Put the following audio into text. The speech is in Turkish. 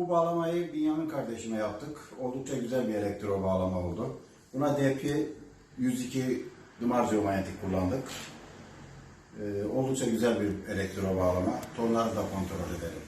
Bu bağlamayı Binyamin kardeşime yaptık. Oldukça güzel bir elektro bağlama oldu. Buna DP 102 Dumarcio manyetik kullandık. Ee, oldukça güzel bir elektro bağlama. Tonları da kontrol edelim.